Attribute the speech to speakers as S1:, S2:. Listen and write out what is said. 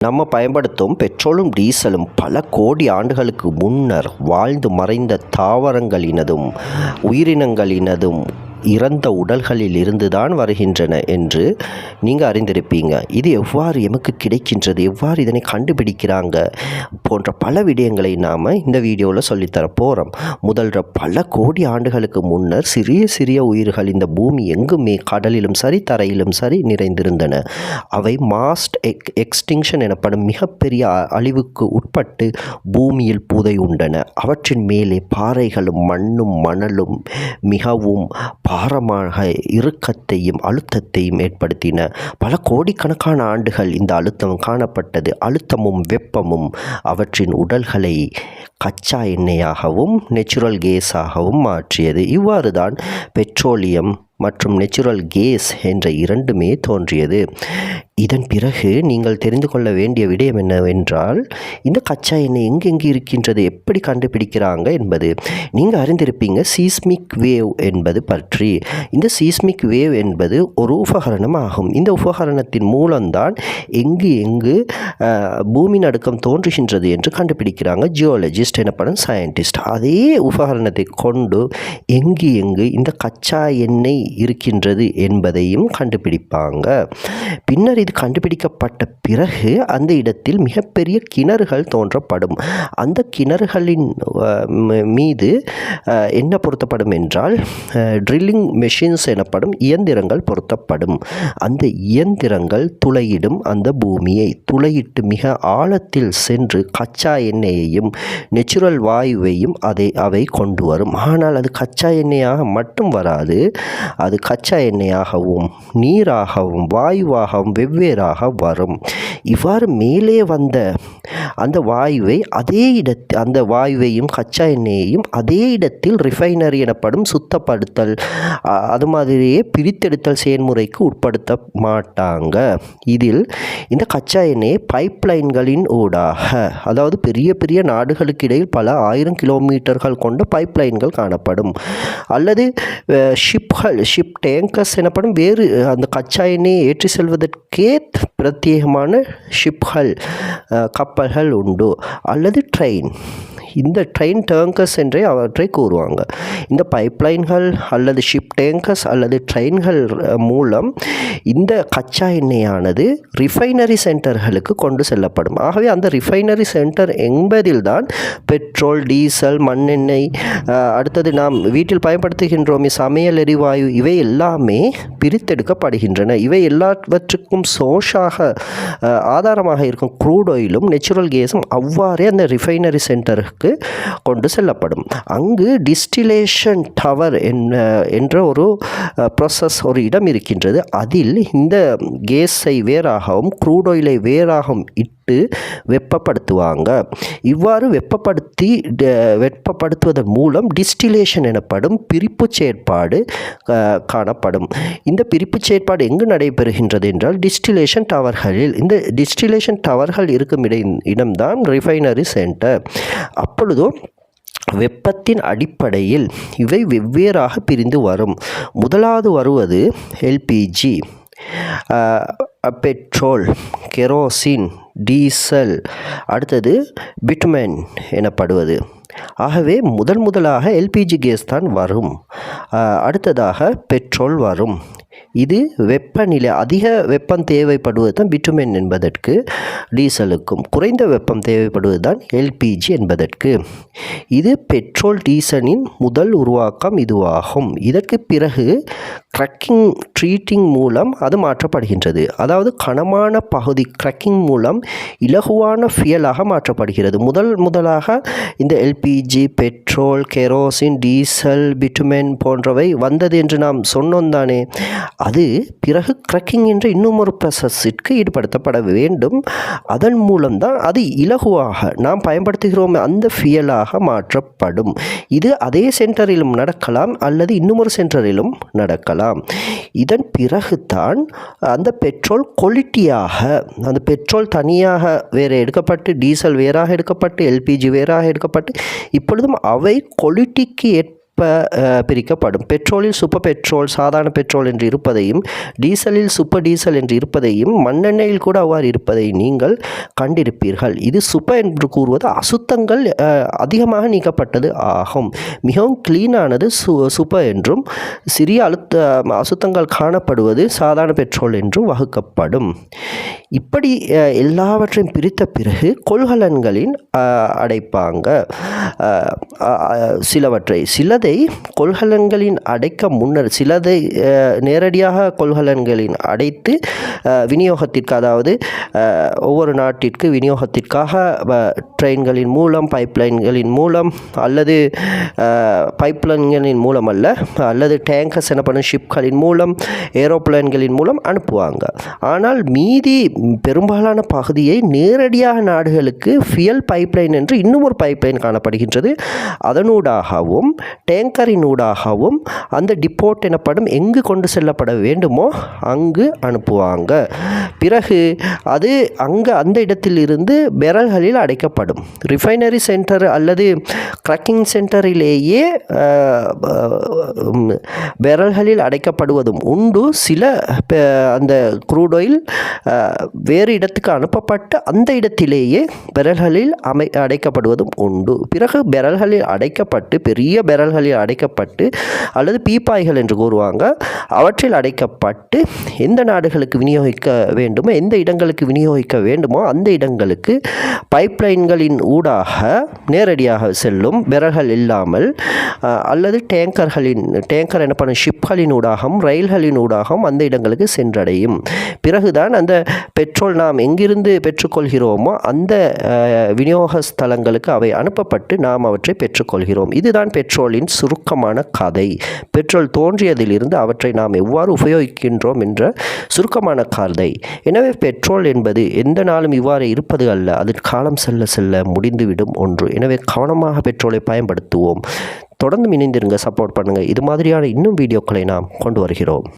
S1: நம்ம பயன்படுத்தும் பெட்ரோலும் டீசலும் பல கோடி ஆண்டுகளுக்கு முன்னர் வாழ்ந்து மறைந்த தாவரங்களினதும் உயிரினங்களினதும் இறந்த உடல்களில் இருந்துதான் வருகின்றன என்று நீங்கள் அறிந்திருப்பீங்க. இது எவ்வாறு எமக்கு கிடைக்கின்றது? எவ்வாறு இதனை கண்டுபிடிக்கிறாங்க? போன்ற பல விடயங்களை நாம் இந்த வீடியோவில் சொல்லித்தர போகிறோம் முதல்ல பல கோடி ஆண்டுகளுக்கு முன்னர் சிறிய சிறிய உயிர்கள் இந்த பூமி எங்குமே கடலிலும் சரி தரையிலும் சரி நிறைந்திருந்தன. அவை மாஸ்ட் எக் எக்ஸ்டிங்ஷன் எனப்படும் மிகப்பெரிய அ- அழிவுக்கு உட்பட்டு பூமியில் புதை உண்டன அவற்றின் மேலே பாறைகளும் மண்ணும் மணலும் மிகவும் பாரமாக இறுக்கத்தையும் அழுத்தத்தையும் ஏற்படுத்தின. பல கோடிக்கணக்கான ஆண்டுகள் இந்த அழுத்தம் காணப்பட்டது. அழுத்தமும் வெப்பமும் அவற்றின் உடல்களை கச்சா எண்ணெயாகவும் நேச்சுரல் கேஸாகவும் மாற்றியது. இவ்வாறு தான் பெட்ரோலியம் மற்றும் நேச்சுரல் கேஸ் என்ற இரண்டுமே தோன்றியது. இதன் பிறகு நீங்கள் தெரிந்து கொள்ள வேண்டிய விடயம் என்னவென்றால் இந்த கச்சா எண்ணெய் எங்கெங்கு இருக்கின்றது எப்படி கண்டுபிடிக்கிறாங்க என்பது. நீங்கள் அறிந்திருப்பீங்க சீஸ்மிக் வேவ் என்பது பற்றி. இந்த சீஸ்மிக் வேவ் என்பது ஒரு உபகரணம் ஆகும் இந்த உபகரணத்தின் மூலம்தான் எங்கு எங்கு பூமி நடுக்கம் தோன்றுகின்றது என்று கண்டுபிடிக்கிறாங்க ஜியாலஜிஸ்ட் எனப்படும் சயின்டிஸ்ட் அதே உபகரணத்தை கொண்டு எங்கு எங்கு இந்த கச்சா எண்ணெய் இருக்கின்றது என்பதையும் கண்டுபிடிப்பாங்க. பின்னர் இது கண்டுபிடிக்கப்பட்ட பிறகு அந்த இடத்தில் மிகப்பெரிய கிணறுகள் தோன்றப்படும். அந்த கிணறுகளின் மீது என்ன பொருத்தப்படும் என்றால் ட்ரில்லிங் மெஷின்ஸ் எனப்படும் இயந்திரங்கள் பொருத்தப்படும். அந்த இயந்திரங்கள் துளையிடும் அந்த பூமியை. துளையிட்டு மிக ஆழத்தில் சென்று கச்சா எண்ணெயையும் நேச்சுரல் வாயுவையும் அதை அவை கொண்டு வரும். ஆனால் அது கச்சா எண்ணெயாக மட்டும் வராது. அது கச்சா எண்ணெயாகவும் நீராகவும் வாயுவாகவும் வெவ்வேறாக வரும். இவ்வாறு மேலே வந்த அந்த வாயுவை அதே இடத்து அந்த வாயுவையும் கச்சா எண்ணெயையும் அதே இடத்தில் ரிஃபைனரி எனப்படும் சுத்தப்படுத்தல் அது மாதிரியே பிரித்தெடுத்தல் செயல்முறைக்கு உட்படுத்த மாட்டாங்க. இதில் இந்த கச்சா எண்ணெயை பைப்லைன்களின் ஊடாக அதாவது பெரிய பெரிய நாடுகளுக்கு இடையில் பல ஆயிரம் கிலோமீட்டர்கள் கொண்ட பைப்லைன்கள் காணப்படும். அல்லது ஷிப்கள் ஷிப் டேங்கர்ஸ் எனப்படும் வேறு அந்த கச்சா எண்ணெயை ஏற்றி செல்வதற்கே பிரத்யேகமான ஷிப்கள் கப்பல்கள் உண்டு. அல்லது ட்ரெயின் இந்த ட்ரெயின் டேங்கர்ஸ் என்றே அவற்றை கூறுவாங்க. இந்த பைப்லைன்கள் அல்லது ஷிப் டேங்கர்ஸ் அல்லது ட்ரெயின்கள் மூலம் இந்த கச்சா எண்ணெயானது ரிஃபைனரி சென்டர்களுக்கு கொண்டு செல்லப்படும். ஆகவே அந்த ரிஃபைனரி சென்டர் என்பதில்தான் பெட்ரோல் டீசல் மண்ணெண்ணெய் அடுத்தது நாம் வீட்டில் பயன்படுத்துகின்றோமே சமையல் எரிவாயு இவை எல்லாமே பிரித்தெடுக்கப்படுகின்றன. இவை எல்லாவற்றுக்கும் சோர்ஸாக ஆதாரமாக இருக்கும் க்ரூட் ஆயிலும் நேச்சுரல் கேஸும் அவ்வாறே அந்த ரிஃபைனரி சென்டருக்கு கொண்டு செல்லப்படும். அங்கு டிஸ்டிலேஷன் டவர் என்ற ஒரு ப்ராசஸ் ஒரு இடம் இருக்கின்றது. அதில் இந்த கேஸை வேறாகவும் க்ரூட் ஆயிலை வேறாகவும் இட்டு வெப்பப்படுத்துவாங்க. இவ்வாறு வெப்பப்படுத்தி வெப்பப்படுத்துவதன் மூலம் டிஸ்டிலேஷன் எனப்படும் பிரிப்பு செயற்பாடு காணப்படும். இந்த பிரிப்பு செயற்பாடு எங்கு நடைபெறுகின்றது என்றால் டிஸ்டிலேஷன் டவர்களில் இந்த டிஸ்டிலேஷன் டவர்கள் இருக்கும் இட இடம்தான் ரிஃபைனரி சென்டர் அப்பொழுதோ வெப்பத்தின் அடிப்படையில் இவை வெவ்வேறாக பிரிந்து வரும். முதலாவது வருவது எல்பிஜி பெட்ரோல் கெரோசின் டீசல் அடுத்தது பிட்மென் எனப்படுவது. ஆகவே முதல் முதலாக எல்பிஜி கேஸ் தான் வரும். அடுத்ததாக பெட்ரோல் வரும். இது வெப்பநிலை அதிக வெப்பம் தேவைப்படுவது தான் பிட்டுமென் என்பதற்கு டீசலுக்கும். குறைந்த வெப்பம் தேவைப்படுவது தான் எல்பிஜி என்பதற்கு. இது பெட்ரோல் டீசலின் முதல் உருவாக்கம் இதுவாகும். இதற்கு பிறகு க்ரக்கிங் ட்ரீட்டிங் மூலம் அது மாற்றப்படுகின்றது. அதாவது கனமான பகுதி க்ரக்கிங் மூலம் இலகுவான ஃபியலாக மாற்றப்படுகிறது. முதல் முதலாக இந்த LPG petrol kerosene diesel bitumen போன்றவை வந்தது என்று நாம் சொன்னோம் தானே. அது பிறகு கிரக்கிங் என்ற இன்னும் ஒரு ப்ராசஸிற்கு ஈடுபடுத்தப்பட வேண்டும். அதன் மூலம்தான் அது இலகுவாக நாம் பயன்படுத்துகிறோம் அந்த ஃபியலாக மாற்றப்படும். இது அதே சென்டரிலும் நடக்கலாம் அல்லது இன்னும் ஒரு சென்டரிலும் நடக்கலாம். இதன் பிறகுதான் அந்த பெட்ரோல் குவாலிட்டியாக அந்த பெட்ரோல் தனியாக வேறு எடுக்கப்பட்டு டீசல் வேறாக எடுக்கப்பட்டு எல்பிஜி வேறாக எடுக்கப்பட்டு இப்பொழுதும் அவை குவாலிட்டிக்கு ஏற்ப பிரிக்கப்படும். பெட்ரோலில் சூப்பர் பெட்ரோல் சாதாரண பெட்ரோல் என்று இருப்பதையும் டீசலில் சூப்பர் டீசல் என்று இருப்பதையும் மண்ணெண்ணெயில் கூட அவ்வாறு இருப்பதை நீங்கள் கண்டிருப்பீர்கள். இது சூப்பர் என்று கூறுவது அசுத்தங்கள் அதிகமாக நீக்கப்பட்டது ஆகும். மிகவும் கிளீனானது சு சூப்பர் என்றும் சிறிய அழுத்த அசுத்தங்கள் காணப்படுவது சாதாரண பெட்ரோல் என்றும் வகுக்கப்படும். இப்படி எல்லாவற்றையும் பிரித்த பிறகு கொள்கலன்களின் அடைப்பாங்க. சிலவற்றை சிலதை கொள்கலன்களின் அடைக்க முன்னர் சிலதை நேரடியாக கொள்கலன்களின் அடைத்து விநியோகத்திற்கு அதாவது ஒவ்வொரு நாட்டிற்கு விநியோகத்திற்காக ட்ரெயின்களின் மூலம் பைப்லைன்களின் மூலம் அல்லது பைப்லைன்களின் மூலம் அல்ல அல்லது டேங்கர்ஸ் எனப்படும் ஷிப்களின் மூலம் ஏரோப்ளைன்களின் மூலம் அனுப்புவாங்க. ஆனால் மீதி பெரும்பாலான பகுதியை நேரடியாக நாடுகளுக்கு ஃபியல் பைப்லைன் என்று இன்னும் ஒரு பைப்லைன் காணப்படுகின்றது. அதனூடாகவும் டே டேங்கரினூடாகவும் அந்த டிப்போர்ட் எனப்படும் எங்கு கொண்டு செல்லப்பட வேண்டுமோ அங்கு அனுப்புவாங்க. பிறகு அது அங்கே அந்த இடத்திலிருந்து பெரல்களில் அடைக்கப்படும். ரிஃபைனரி சென்டர் அல்லது க்ரக்கிங் சென்டரிலேயே பெரல்களில் அடைக்கப்படுவதும் உண்டு. சில பெ- அந்த க்ரூட் ஆயில் வேறு இடத்துக்கு அனுப்பப்பட்டு அந்த இடத்திலேயே பெரல்களில் அமை அடைக்கப்படுவதும் உண்டு. பிறகு பெரல்களில் அடைக்கப்பட்டு பெரிய பெரல்களில் அடைக்கப்பட்டு அல்லது பீப்பாய்கள் என்று கூறுவாங்க அவற்றில் அடைக்கப்பட்டு எந்த நாடுகளுக்கு விநியோகிக்க வேண்டுமோ எந்த இடங்களுக்கு விநியோகிக்க வேண்டுமோ அந்த இடங்களுக்கு பைப்லைன்களின் ஊடாக நேரடியாக செல்லும் விரல்கள் இல்லாமல் அல்லது டேங்கர்களின் டேங்கர் எனப்படும் ஷிப்களின் ஊடாகவும் ரயில்களின் ஊடாகவும் அந்த இடங்களுக்கு சென்றடையும். பிறகுதான் அந்த பெட்ரோல் நாம் எங்கிருந்து பெற்றுக்கொள்கிறோமோ அந்த விநியோக ஸ்தலங்களுக்கு அவை அனுப்பப்பட்டு நாம் அவற்றை பெற்றுக்கொள்கிறோம். இதுதான் பெட்ரோலின் சுருக்கமான கதை. பெட்ரோல் தோன்றியதிலிருந்து அவற்றை நாம் எவ்வாறு உபயோகிக்கின்றோம் என்ற சுருக்கமான கதை. எனவே பெட்ரோல் என்பது எந்த நாளும் இவ்வாறு இருப்பது அல்ல. அது காலம் செல்ல செல்ல முடிந்துவிடும் ஒன்று. எனவே கவனமாக பெட்ரோலை பயன்படுத்துவோம். தொடர்ந்து இணைந்திருங்க சப்போர்ட் பண்ணுங்கள் இது மாதிரியான இன்னும் வீடியோக்களை நாம் கொண்டு வருகிறோம்.